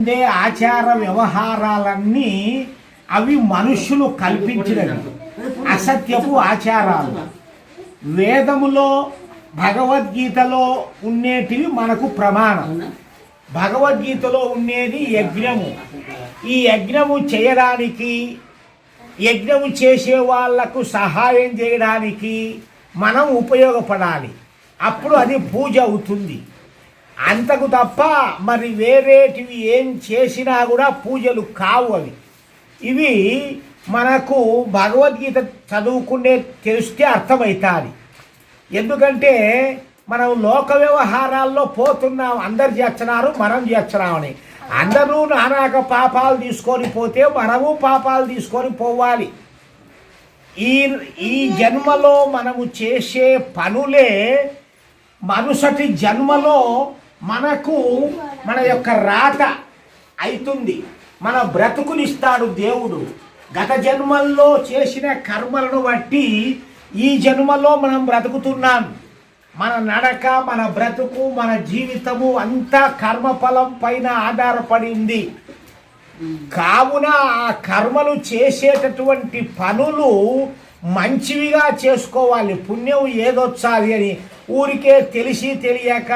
ఉండే ఆచార వ్యవహారాలన్నీ అవి మనుషులు కల్పించినవి. అసత్యపు ఆచారాలు. వేదములో భగవద్గీతలో ఉండేటివి మనకు ప్రమాణం. భగవద్గీతలో ఉండేది యజ్ఞము. ఈ యజ్ఞము చేయడానికి యజ్ఞము చేసే వాళ్ళకు సహాయం చేయడానికి మనం ఉపయోగపడాలి. అప్పుడు అది పూజ అవుతుంది. అంతకు తప్ప మరి వేరేటివి ఏం చేసినా కూడా పూజలు కావు అవి. ఇవి మనకు భగవద్గీత చదువుకునే తెలిస్తే అర్థమవుతుంది. ఎందుకంటే మనం లోక వ్యవహారాల్లో పోతున్నాం అందరు చేస్తున్నారు మనం చేస్తున్నామని అందరూ నానాక పాపాలు తీసుకొని పోతే మనము పాపాలు తీసుకొని పోవాలి. ఈ ఈ జన్మలో మనము చేసే పనులే మరుసటి జన్మలో మనకు మన యొక్క రాత అవుతుంది మన బ్రతుకునిస్తాడు దేవుడు. గత జన్మల్లో చేసిన కర్మలను బట్టి ఈ జన్మలో మనం బ్రతుకుతున్నాం. మన నడక మన బ్రతుకు మన జీవితము అంతా కర్మఫలం పైన ఆధారపడి ఉంది కావున ఆ కర్మలు చేసేటటువంటి పనులు మంచివిగా చేసుకోవాలి. పుణ్యం ఏదొచ్చాలి అని ఊరికే తెలిసి తెలియక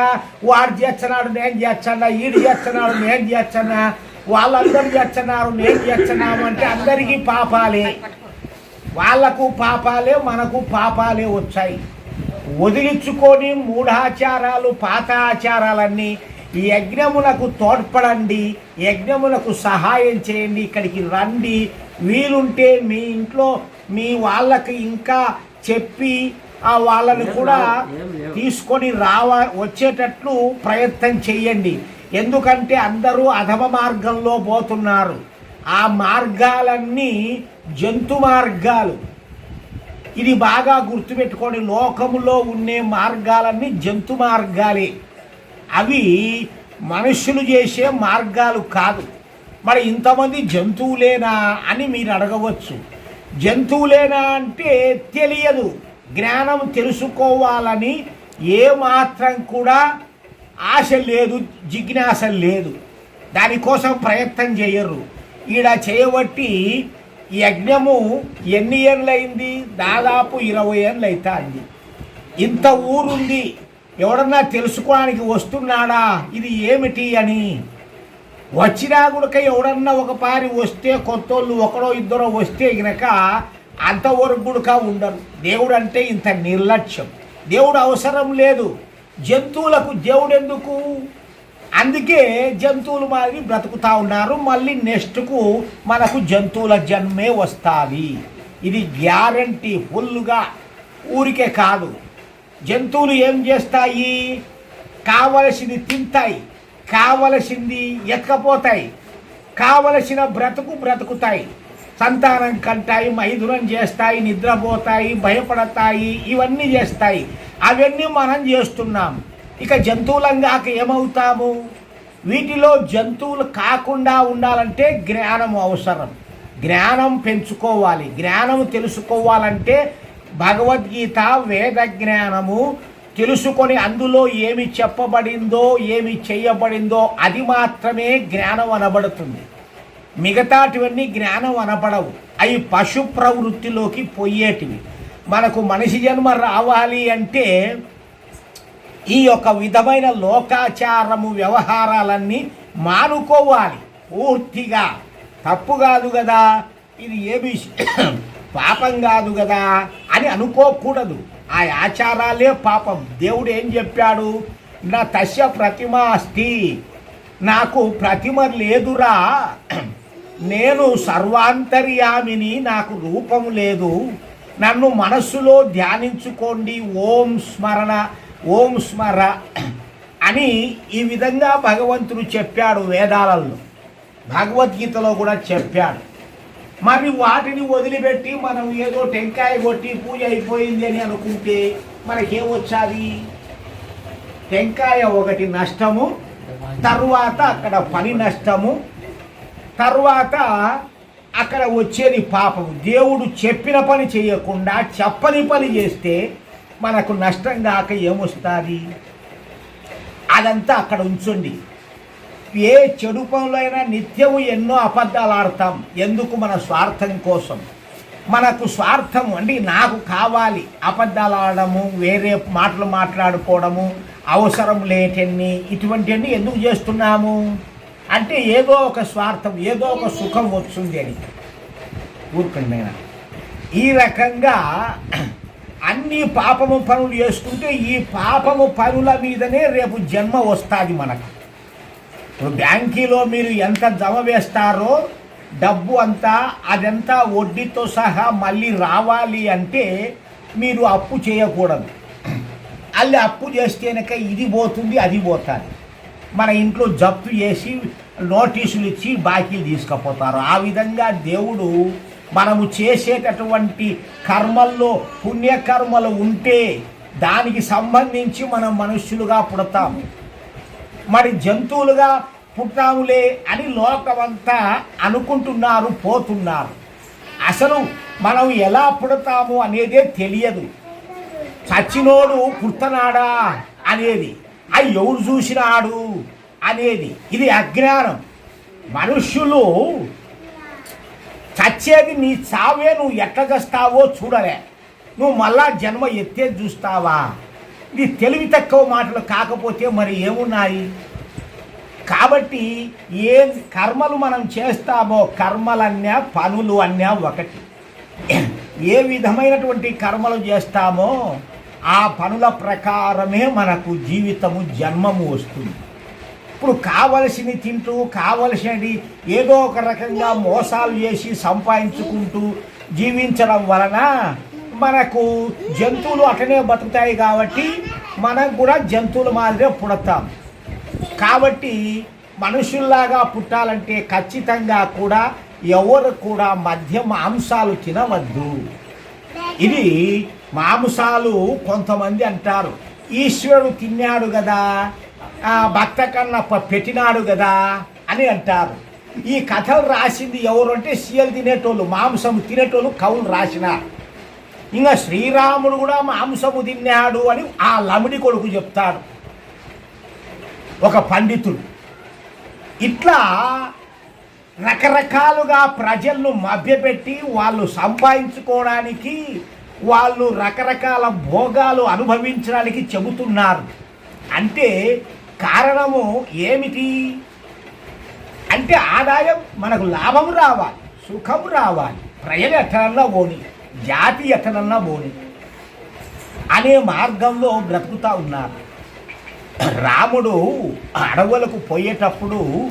వాడు చేస్తున్నాడు నేను చేస్తున్నా ఈడు చేస్తున్నాడు నేను చేస్తున్నా వాళ్ళందరూ చేస్తున్నారు నేను చేస్తున్నాము అంటే అందరికీ పాపాలే. వాళ్ళకు పాపాలే మనకు పాపాలే వచ్చాయి. వదిలించుకొని మూఢాచారాలు పాత ఆచారాలన్నీ ఈ యజ్ఞములకు తోడ్పడండి యజ్ఞములకు సహాయం చేయండి ఇక్కడికి రండి. వీలుంటే మీ ఇంట్లో మీ వాళ్ళకి ఇంకా చెప్పి వాళ్ళని కూడా తీసుకొని రావ వచ్చేటట్లు ప్రయత్నం చేయండి. ఎందుకంటే అందరూ అధమ మార్గంలో పోతున్నారు. ఆ మార్గాలన్నీ జంతు మార్గాలు. ఇది బాగా గుర్తుపెట్టుకోండి. లోకములో ఉండే మార్గాలన్నీ జంతు మార్గాలే. అవి మనుషులు చేసే మార్గాలు కాదు. మరి ఇంతమంది జంతువులేనా అని మీరు అడగవచ్చు. జంతువులేనా అంటే తెలియదు. జ్ఞానం తెలుసుకోవాలని ఏ మాత్రం కూడా ఆశ లేదు జిజ్ఞాస లేదు. దానికోసం ప్రయత్నం చేయరు. ఈడ చేయబట్టి ఈ యజ్ఞము ఎన్ని ఏళ్ళయింది? దాదాపు ఇరవై ఏళ్ళు అవుతుంది ఇంత ఊరుంది. ఎవడన్నా తెలుసుకోవడానికి వస్తున్నాడా? ఇది ఏమిటి అని. వచ్చినా కూడా ఎవడన్నా ఒక పారి వస్తే కొత్తోళ్ళు ఒకడో ఇద్దరో వస్తే గనక అంతవరకు ఉండరు దేవుడు అంటే ఇంత నిర్లక్ష్యం. దేవుడు అవసరం లేదు. జంతువులకు దేవుడు ఎందుకు అందుకే జంతువులు మాదిరి బ్రతుకుతా ఉన్నారు. మళ్ళీ నెక్స్ట్కు మనకు జంతువుల జన్మే వస్తుంది. ఇది గ్యారంటీ ఫుల్గా ఊరికే కాదు. జంతువులు ఏం చేస్తాయి? కావలసింది తింటాయి. కావలసింది ఎక్కపోతాయి కావలసిన బ్రతుకు బ్రతుకుతాయి. సంతానం కంటాయి మైథునం చేస్తాయి నిద్రపోతాయి భయపడతాయి ఇవన్నీ చేస్తాయి. అవన్నీ మనం చేస్తున్నాం. ఇక జంతువులంగాక ఏమవుతాము? వీటిలో జంతువులు కాకుండా ఉండాలంటే జ్ఞానం అవసరం. జ్ఞానం పెంచుకోవాలి. జ్ఞానం తెలుసుకోవాలంటే భగవద్గీత వేద జ్ఞానము తెలుసుకొని అందులో ఏమి చెప్పబడిందో ఏమి చేయబడిందో అది మాత్రమే జ్ఞానం అనబడుతుంది. మిగతాటివన్నీ జ్ఞానం అనబడవు అవి పశు ప్రవృత్తిలోకి పోయేటివి. మనకు మనిషి జన్మ రావాలి అంటే ఈ యొక్క విధమైన లోకాచారము వ్యవహారాలన్నీ మానుకోవాలి. పూర్తిగా. తప్పు కాదు కదా. ఇది ఏమి పాపం కాదు కదా అని అనుకోకూడదు. ఆ ఆచారాలే పాపం. దేవుడు ఏం చెప్పాడు? నా తస్య ప్రతిమ అస్తి. నాకు ప్రతిమ లేదురా. నేను సర్వాంతర్యామిని నాకు రూపం లేదు. నన్ను మనస్సులో ధ్యానించుకోండి ఓం స్మరణ ఓం స్మర అని ఈ విధంగా భగవంతుడు చెప్పాడు వేదాలలో. భగవద్గీతలో కూడా చెప్పాడు. మరి వాటిని వదిలిపెట్టి మనం ఏదో టెంకాయ కొట్టి పూజ అయిపోయింది అని అనుకుంటే మనకేమొచ్చాది టెంకాయ ఒకటి నష్టము తరువాత అక్కడ పని నష్టము తరువాత అక్కడ వచ్చేది పాపం దేవుడు చెప్పిన పని చేయకుండా చెప్పని పని చేస్తే మనకు నష్టం కాక ఏమొస్తుంది? అదంతా అక్కడ ఉంచండి. ఏ చెడు పనులైనా నిత్యము ఎన్నో అబద్ధాలు ఆడతాం. ఎందుకు? మన స్వార్థం కోసం. మనకు స్వార్థం అంటే నాకు కావాలి. అబద్ధాలు ఆడము వేరే మాటలు మాట్లాడుకోవడము అవసరం లేటన్ని ఇటువంటివన్నీ ఎందుకు చేస్తున్నాము? అంటే ఏదో ఒక స్వార్థం ఏదో ఒక సుఖం వస్తుంది అని. ఊరుకండి ఈ రకంగా అన్ని పాపము పనులు చేసుకుంటే ఈ పాపము పనుల మీదనే రేపు జన్మ వస్తుంది మనకు. ఇప్పుడు బ్యాంకీలో మీరు ఎంత జమ వేస్తారో డబ్బు అంతా అదంతా వడ్డీతో సహా మళ్ళీ రావాలి అంటే మీరు అప్పు చేయకూడదు. అల్లి అప్పు చేస్తేనక ఇది పోతుంది అది పోతుంది. మన ఇంట్లో జప్తు చేసి నోటీసులు ఇచ్చి బాకీలు తీసుకుపోతారు. ఆ విధంగా దేవుడు మనము చేసేటటువంటి కర్మల్లో పుణ్యకర్మలు ఉంటే దానికి సంబంధించి మనం మనుష్యులుగా పుడతాము మరి జంతువులుగా పుట్టాములే అని లోకమంతా అనుకుంటున్నారు పోతున్నారు. అసలు మనం ఎలా పుడతాము అనేదే తెలియదు. చచ్చినోడు పుట్టనాడా అనేది ఆ ఎవరు చూసినాడు? అనేది ఇది అజ్ఞానం. మనుష్యులు చచ్చేది నీ చావే నువ్వు ఎట్లా చేస్తావో చూడలే. నువ్వు మళ్ళా జన్మ ఎత్తే చూస్తావా? ఇది తెలివి తక్కువ మాటలు కాకపోతే మరి ఏమున్నాయి? కాబట్టి ఏ కర్మలు మనం చేస్తామో కర్మలన్నా పనులు అన్నా ఒకటి. ఏ విధమైనటువంటి కర్మలు చేస్తామో ఆ పనుల ప్రకారమే మనకు జీవితము జన్మము వస్తుంది. ఇప్పుడు కావలసినవి తింటూ కావలసినది ఏదో ఒక రకంగా మోసాలు చేసి సంపాదించుకుంటూ జీవించడం వలన మనకు జంతువులు అటనే బతుకుతాయి కాబట్టి మనం కూడా జంతువుల మాదిరే పుడతాం. కాబట్టి మనుషుల్లాగా పుట్టాలంటే ఖచ్చితంగా కూడా ఎవరు కూడా మధ్య మాంసాలు తినవద్దు. ఇది మాంసాలు కొంతమంది అంటారు. ఈశ్వరుడు తిన్నాడు కదా భక్త కన్నప్ప పెట్టినాడు కదా అని అంటారు. ఈ కథలు రాసింది ఎవరు అంటే సీఎల్ తినేటోళ్ళు మాంసము తినేటోళ్ళు కవులు రాసినారు. ఇంకా శ్రీరాముడు కూడా మాంసము తిన్నాడు అని ఆ లమిడి కొడుకు చెప్తాడు. ఒక పండితుడు ఇట్లా రకరకాలుగా ప్రజలను మభ్యపెట్టి వాళ్ళు సంపాదించుకోవడానికి వాళ్ళు రకరకాల భోగాలు అనుభవించడానికి చెబుతున్నారు. అంటే కారణము ఏమిటి? అంటే ఆదాయం మనకు లాభం రావాలి సుఖం రావాలి ప్రజలు ఎట్టనన్నా పోని జాతి ఎట్టనన్నా పోని అనే మార్గంలో బ్రతుకుతా ఉన్నారు. రాముడు అడవులకు పోయేటప్పుడు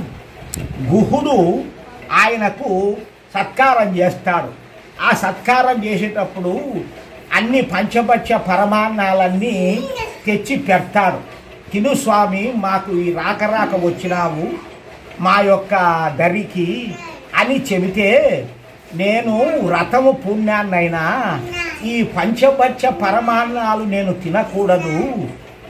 గుహుడు ఆయనకు సత్కారం చేస్తాడు. ఆ సత్కారం చేసేటప్పుడు అన్ని పంచపక్ష పరమాన్నాలన్నీ తెచ్చి పెడతారు. తిను స్వామి మాకు ఈ రాక రాక వచ్చినావు. మా యొక్క దరికి అని చెబితే నేను వ్రతము పుణ్యాన్నైనా ఈ పంచపక్ష పరమాన్నాలు నేను తినకూడదు.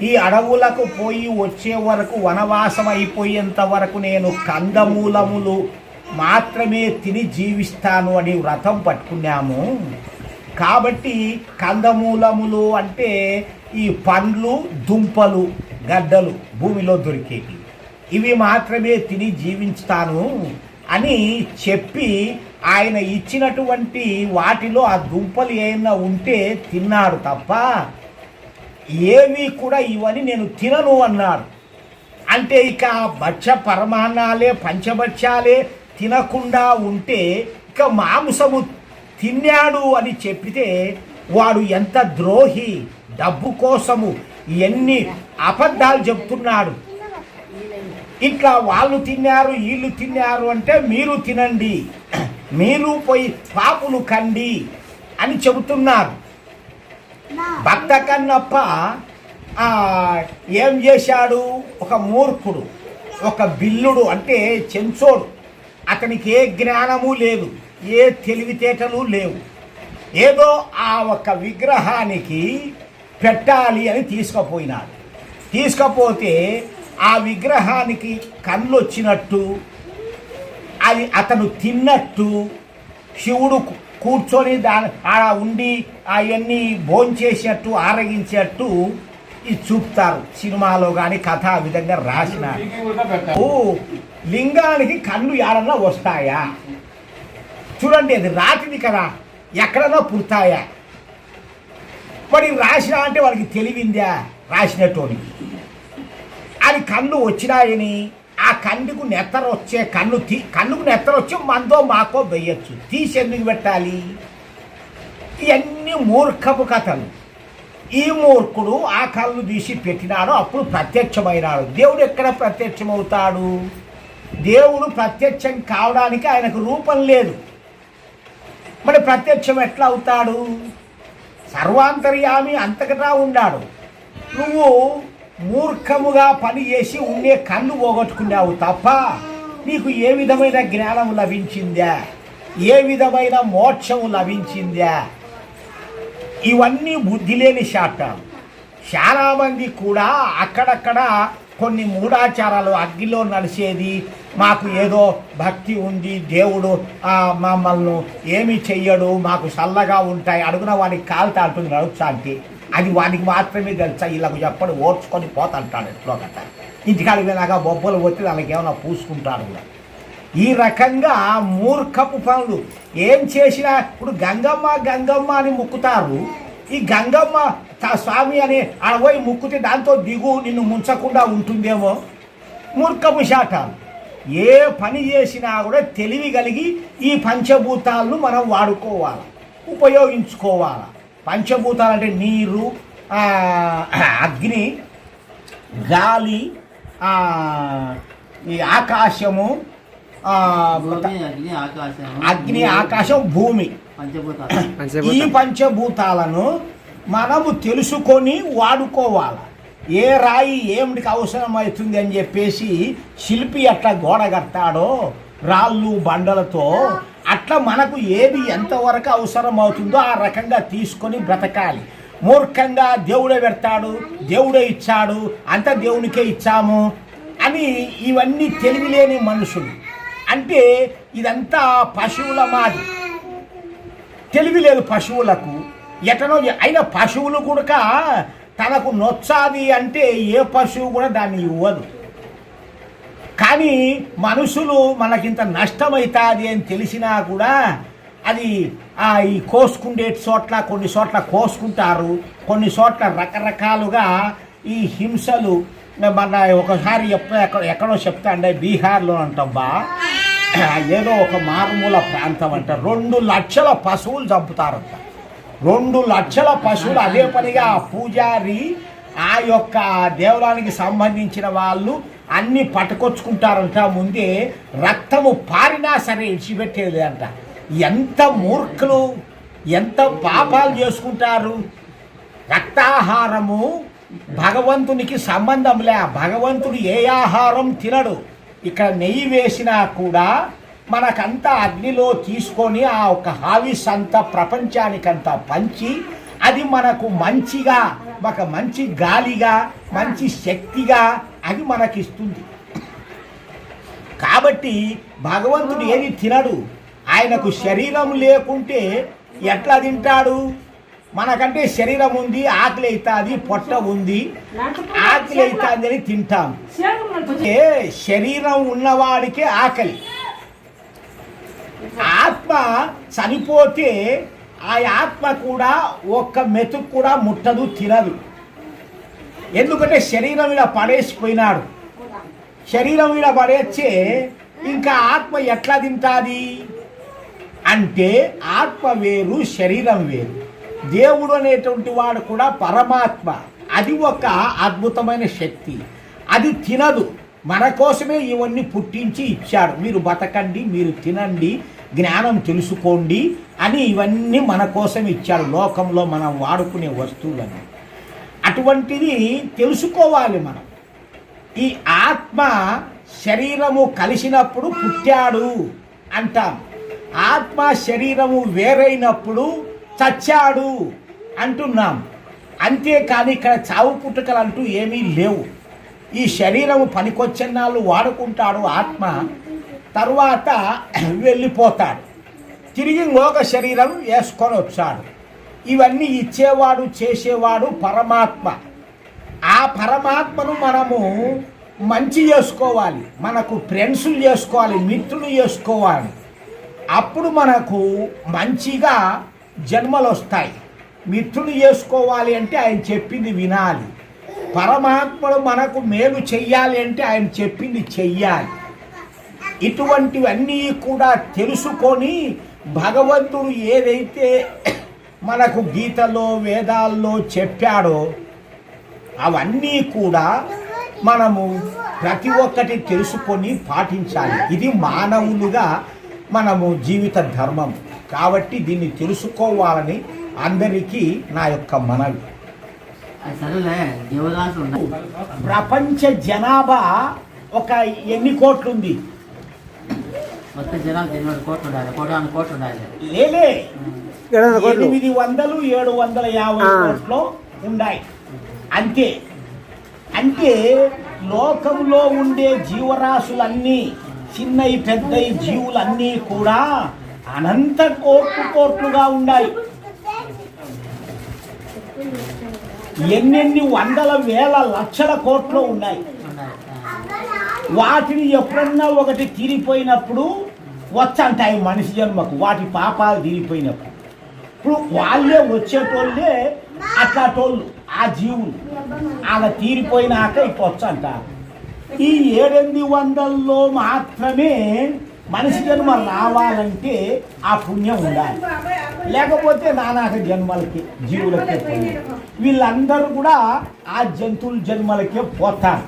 ఈ అడవులకు పోయి వచ్చే వరకు వనవాసం అయిపోయేంత వరకు నేను కందమూలములు మాత్రమే తిని జీవిస్తాను అని వ్రతం పట్టుకున్నాము. కాబట్టి కందమూలములు అంటే ఈ పండ్లు దుంపలు గడ్డలు భూమిలో దొరికేవి ఇవి మాత్రమే తిని జీవించుతాను అని చెప్పి ఆయన ఇచ్చినటువంటి వాటిలో ఆ దుంపలు ఏమైనా ఉంటే తిన్నాడు తప్ప ఏవి కూడా ఇవని నేను తినను అన్నాడు. అంటే ఇక భక్ష పరమాన్నాలే పంచభక్ష్యాలే తినకుండా ఉంటే ఇక మాంసము తిన్నాడు అని చెప్పితే వాడు ఎంత ద్రోహి? డబ్బు కోసము ఎన్ని అబద్ధాలు చెప్తున్నాడు. ఇట్లా వాళ్ళు తిన్నారు వీళ్ళు తిన్నారు అంటే మీరు తినండి. మీరు పోయి పాపులు కండి అని చెబుతున్నారు. భక్త కన్నప్ప ఏం చేశాడు? ఒక మూర్ఖుడు ఒక బిల్లుడు అంటే చెంచోడు. అతనికి ఏ జ్ఞానము లేదు ఏ తెలివితేటలు లేవు. ఏదో ఆ ఒక విగ్రహానికి పెట్టాలి అని తీసుకుపోయినాడు. తీసుకపోతే ఆ విగ్రహానికి కళ్ళు వచ్చినట్టు అది అతను తిన్నట్టు శివుడు కూర్చొని దాని ఆడ ఉండి అవన్నీ భోంచేసినట్టు ఆరగించినట్టు ఇది చూపుతారు. సినిమాలో కానీ కథ ఆ విధంగా రాసిన ఓ లింగానికి కళ్ళు ఏడన్నా వస్తాయా? చూడండి అది రాతిది కదా. ఎక్కడన్నా పుడతాయా? మరి రాసిన అంటే వాళ్ళకి తెలివిందా? రాసినట్టుని అది కన్ను వచ్చినాయని ఆ కన్నుకు నెత్తర వచ్చే కన్ను తీ కన్నుకు నెత్తర వచ్చి మందో మాకో వేయచ్చు. తీసి ఎందుకు పెట్టాలి? ఇవన్నీ మూర్ఖపు కథలు. ఈ మూర్ఖుడు ఆ కళ్ళు తీసి పెట్టినాడు అప్పుడు ప్రత్యక్షమైనాడు. దేవుడు ఎక్కడ ప్రత్యక్షమవుతాడు? దేవుడు ప్రత్యక్షం కావడానికి ఆయనకు రూపం లేదు. మరి ప్రత్యక్షం ఎట్లా అవుతాడు? సర్వాంతర్యామి అంతకటా ఉన్నాడు నువ్వు మూర్ఖముగా పని చేసి ఉండే కన్ను పోగొట్టుకున్నావు తప్ప నీకు ఏ విధమైన జ్ఞానం లభించిందా? ఏ విధమైన మోక్షము లభించిందా? ఇవన్నీ బుద్ధి లేని శాతం చాలామంది కూడా అక్కడక్కడ కొన్ని మూఢాచారాలు అగ్గిలో నడిచేది మాకు ఏదో భక్తి ఉంది దేవుడు మమ్మల్ని ఏమి చెయ్యడు మాకు చల్లగా ఉంటాయి అడుగున వాడికి కాలు తాడుతుంది నడుచా అది వాడికి మాత్రమే తెలుసా ఇలాగ చెప్పడు ఓర్చుకొని పోతంటాడు ఎట్లో గట్ట. ఇంటికాడికి వెళ్ళాక బొబ్బలు వచ్చి దానికి ఏమైనా పూసుకుంటాడు కూడా. ఈ రకంగా మూర్ఖపు పనులు ఏం చేసినా ఇప్పుడు గంగమ్మ గంగమ్మ అని మొక్కుతారు. ఈ గంగమ్మ స్వామి అని అడపోయి ముక్కుతే దాంతో దిగు నిన్ను ముంచకుండా ఉంటుందేమో? మూర్ఖపు శాటాలు ఏ పని చేసినా కూడా తెలివి కలిగి ఈ పంచభూతాలను మనం వాడుకోవాలి ఉపయోగించుకోవాలి. పంచభూతాలు అంటే నీరు అగ్ని గాలి ఈ ఆకాశము. అగ్ని ఆకాశం భూమి. ఈ పంచభూతాలను మనము తెలుసుకొని వాడుకోవాలి. ఏ రాయి ఏమిటికి అవసరం అవుతుంది అని చెప్పేసి శిల్పి అట్లా గోడ కడతాడో రాళ్ళు బండలతో అట్లా మనకు ఏది ఎంతవరకు అవసరం అవుతుందో ఆ రకంగా తీసుకొని బ్రతకాలి. మూర్ఖంగా దేవుడే పెడతాడు దేవుడే ఇచ్చాడు అంత దేవునికే ఇచ్చాము అని ఇవన్నీ తెలివిలేని మనుషులు. అంటే ఇదంతా పశువుల మాది. తెలివి లేదు పశువులకు ఎటనో అయినా పశువులు కూడా తనకు నొచ్చాది అంటే ఏ పశువు కూడా దాన్ని ఇవ్వదు. కానీ మనుషులు మనకింత నష్టమవుతుంది అని తెలిసినా కూడా అది ఈ కోసుకుండే చోట్ల కొన్ని చోట్ల కోసుకుంటారు కొన్ని చోట్ల రకరకాలుగా ఈ హింసలు. మన ఒకసారి ఎప్పుడు ఎక్కడ ఎక్కడో చెప్తా అంటే బీహార్లో అంటబ్బా ఏదో ఒక మారుమూల ప్రాంతం అంట. రెండు లక్షల పశువులు చంపుతారంట. రెండు లక్షల పశువులు అదే పనిగా పూజారి ఆ యొక్క దేవాలయానికి సంబంధించిన వాళ్ళు అన్ని పట్టుకొచ్చుకుంటారంట. ముందే రక్తము పారినా సరే ఇడిచిపెట్టేది అంట. ఎంత మూర్ఖులు ఎంత పాపాలు చేసుకుంటారు. రక్తాహారము భగవంతునికి సంబంధం లే. భగవంతుడు ఏ ఆహారం తినడు. ఇక్కడ నెయ్యి వేసినా కూడా మనకంతా అగ్నిలో తీసుకొని ఆ ఒక హావిస్ అంతా ప్రపంచానికంతా పంచి అది మనకు మంచిగా ఒక మంచి గాలిగా మంచి శక్తిగా అది మనకిస్తుంది. కాబట్టి భగవంతుడు ఏది తినడు. ఆయనకు శరీరం లేకుంటే ఎట్లా తింటాడు? మనకంటే శరీరం ఉంది ఆకలి అవుతుంది పొట్ట ఉంది. ఆకలి అవుతుంది అని తింటాం. శరీరం ఉన్నవాడికే ఆకలి. ఆత్మ చనిపోతే ఆ ఆత్మ కూడా ఒక్క మెతుకు కూడా ముట్టదు తినదు. ఎందుకంటే శరీరం ఇలా పడేసిపోయినాడు. శరీరం ఇలా పడేచ్చే ఇంకా ఆత్మ ఎట్లా తింటాది? అంటే ఆత్మ వేరు శరీరం వేరు. దేవుడు అనేటువంటి వాడు కూడా పరమాత్మ. అది ఒక అద్భుతమైన శక్తి. అది తినదు. మన కోసమే ఇవన్నీ పుట్టించి ఇచ్చాడు. మీరు బతకండి మీరు తినండి జ్ఞానం తెలుసుకోండి అని ఇవన్నీ మన కోసం ఇచ్చాడు. లోకంలో మనం వాడుకునే వస్తువులను. అటువంటిది తెలుసుకోవాలి మనం. ఈ ఆత్మ శరీరము కలిసినప్పుడు పుట్టాడు అంటాం. ఆత్మ శరీరము వేరైనప్పుడు చచ్చాడు అంటున్నాం. అంతేకాని ఇక్కడ చావు పుట్టుకలు అంటూ ఏమీ లేవు. ఈ శరీరము పనికొచ్చన్నాళ్ళు వాడుకుంటాడు ఆత్మ తర్వాత వెళ్ళిపోతాడు. తిరిగి లోక శరీరం వేసుకొని వచ్చాడు ఇవన్నీ ఇచ్చేవాడు చేసేవాడు పరమాత్మ. ఆ పరమాత్మను మనము మంచి చేసుకోవాలి. మనకు ఫ్రెండ్స్లు చేసుకోవాలి మిత్రులు చేసుకోవాలి. అప్పుడు మనకు మంచిగా జన్మలు వస్తాయి. మిత్రులు చేసుకోవాలి అంటే ఆయన చెప్పింది వినాలి. పరమాత్మను మనకు మేలు చెయ్యాలి అంటే ఆయన చెప్పింది చెయ్యాలి. ఇటువంటివన్నీ కూడా తెలుసుకొని భగవంతుడు ఏదైతే మనకు గీతలో వేదాల్లో చెప్పాడో అవన్నీ కూడా మనము ప్రతి ఒక్కటి తెలుసుకొని పాటించాలి. ఇది మానవులుగా మనము జీవిత ధర్మం కాబట్టి దీన్ని తెలుసుకోవాలని అందరికీ నా యొక్క మనవి. ప్రపంచ జనాభా ఒక ఎన్ని కోట్లు ఉంది మొత్తం ఎనిమిది కోట్లు ఉండాలి కోటాను కోట్లు ఉండాలి. లేలే ఏడు వందల కోట్లు. ఎనిమిది వందలు ఏడు వందల యాభై. కోట్లు ఉన్నాయి అంతే. అంటే లోకంలో ఉండే జీవరాశులన్నీ చిన్నవి పెద్దవి జీవులన్నీ కూడా అనంత కోట్లు కోట్లుగా ఉన్నాయి. ఎన్నెన్ని వందల వేల లక్షల కోట్లు ఉన్నాయి. వాటిని ఎప్పుడన్నా ఒకటి తీరిపోయినప్పుడు వచ్చంటాయి మనిషి జన్మకు వాటి పాపాలు తీరిపోయినప్పుడు. ఇప్పుడు వాళ్ళే వచ్చేటోళ్ళే అట్లాటోళ్ళు ఆ జీవులు. అలా తీరిపోయినాక ఇప్పుడు వచ్చంట. ఈ ఏడెనిమిది వందల్లో మాత్రమే మనిషి జన్మ రావాలంటే ఆ పుణ్యం ఉండాలి. లేకపోతే నానాక జన్మలకి జీవులకే పుణ్యం వీళ్ళందరూ కూడా ఆ జంతువుల జన్మలకే పోతారు.